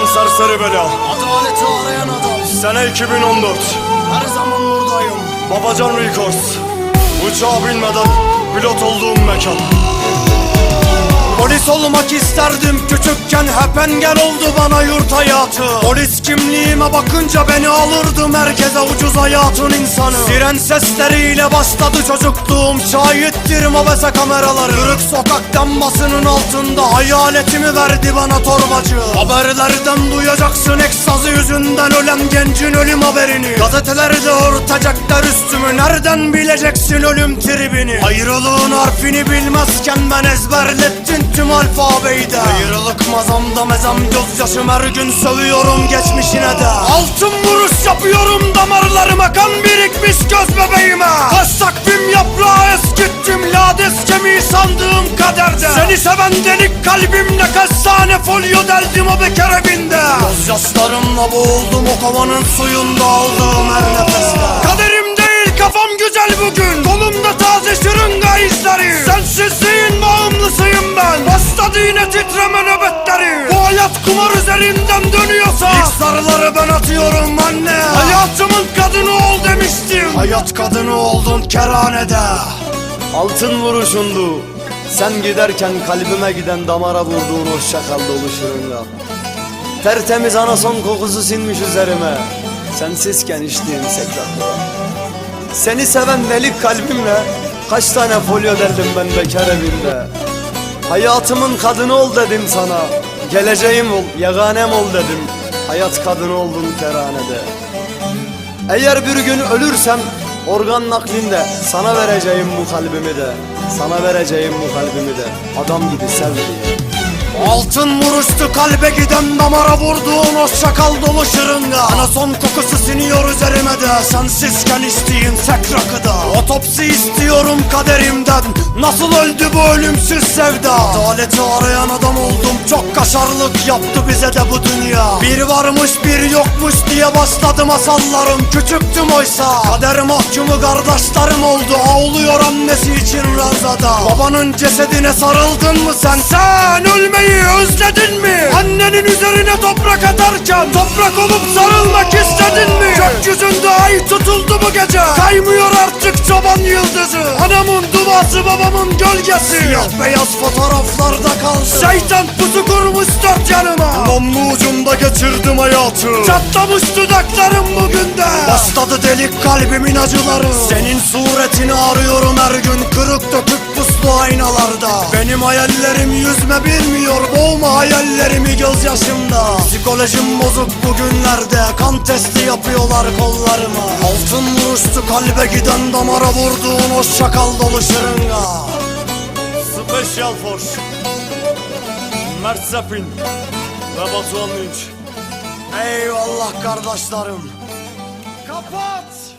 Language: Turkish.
Ben serseri bela. Adaleti arayan adam Sene 2014. Her zaman buradayım Babacan Records. Uçağa binmeden pilot olduğum mekan. Polis olmak isterdim. Küçükken hep engel oldu bana yurt hayatı. Polis kimliğime bakınca beni alırdı merkeze ucuz hayatın insanı. Siren sesleriyle başladı çocukluğum. Şahittir mobese kameraları. Kırık sokak lambasının altında hayaletimi verdi bana torbacı. Haberlerden duyacaksın eksazı yüzünden ölen gencin ölüm haberini. Gazetelerde örtecekler üstümü. Nereden bileceksin ölüm tribini? Ayrılığın harfini bilmezken ben ezberlettin tüm alfabeyi de Ayrılık mazamda mezam gözyaşım her gün sövüyorum geçmişine de. Altın vuruş yapıyorum damarlarıma kan birikmiş göz bebeğime. Taş takvim yaprağı eskittim lades kemiği sandığım kaderde. Seni seven delik kalbimle kaç tane folyo deldim o bekar evinde. Gözyaşlarımla boğuldum o kovanın suyunda aldığım her titreme nöbetleri. Bu hayat kumar üzerinden dönüyorsa. İlk sarıları ben atıyorum anne. Hayatımın kadını ol demiştim. Hayat kadını oldun kerhanede. Altın vuruşundu. Sen giderken kalbime giden damara vurduğun o şakal dolu şırınga Tertemiz anason kokusu sinmiş üzerime. Sensizken içtiğim sekratla Seni seven delik kalbimle Kaç tane folyo derdim ben bekar evinde Hayatımın kadını ol dedim sana. Geleceğim ol, yaganem ol dedim. Hayat kadını oldun kerhanede Eğer bir gün ölürsem Organ naklinde sana vereceğim bu kalbimi de. Sana vereceğim bu kalbimi de. Adam gibi sev diye Altın vuruştu kalbe giden damara vurduğun o şakal dolu şırınga. Ana son kokusu siniyor üzerime de. Sensizken içtiğin tek rakıda. Otopsi istiyorum kaderimden. Nasıl öldü bu ölümsüz sevda? Adaleti arayan adam oldum. Çok kaşarlık yaptı bize de bu dünya. Bir varmış bir yokmuş diye başladı masallarım Küçüktüm oysa. Kader mahkumu kardeşlerim oldu. Ağlıyor annesi için ranzada Babanın cesedine sarıldın mı sen? Sen ölmeyi özledin mi? Annenin üzerine toprak atarken Toprak olup sarılmak istedin mi? Gökyüzünde ay tutuldu bu gece. Kaymıyor artık çoban yıldızı. Anamın duası babamın gölgesi. Siyah beyaz fotoğraflarda kaldı Şeytan pusu kurmuş dört yanıma. Namlu ucumda geçirdim hayatı. Çatlamış dudaklarım bugün de. Başladı delik kalbimin acıları. Senin suretini arıyorum her gün. Kırık dökük Benim hayallerim yüzme bilmiyor Boğma hayallerimi gözyaşımda. Psikolojim bozuk bugünlerde Kan testi yapıyorlar kollarıma. Altın vuruştu kalbe giden damara vurduğun o şakal dolu şırınga Special Force. Mert Zapin ve Batuhan Eyvallah kardeşlerim. Kapat!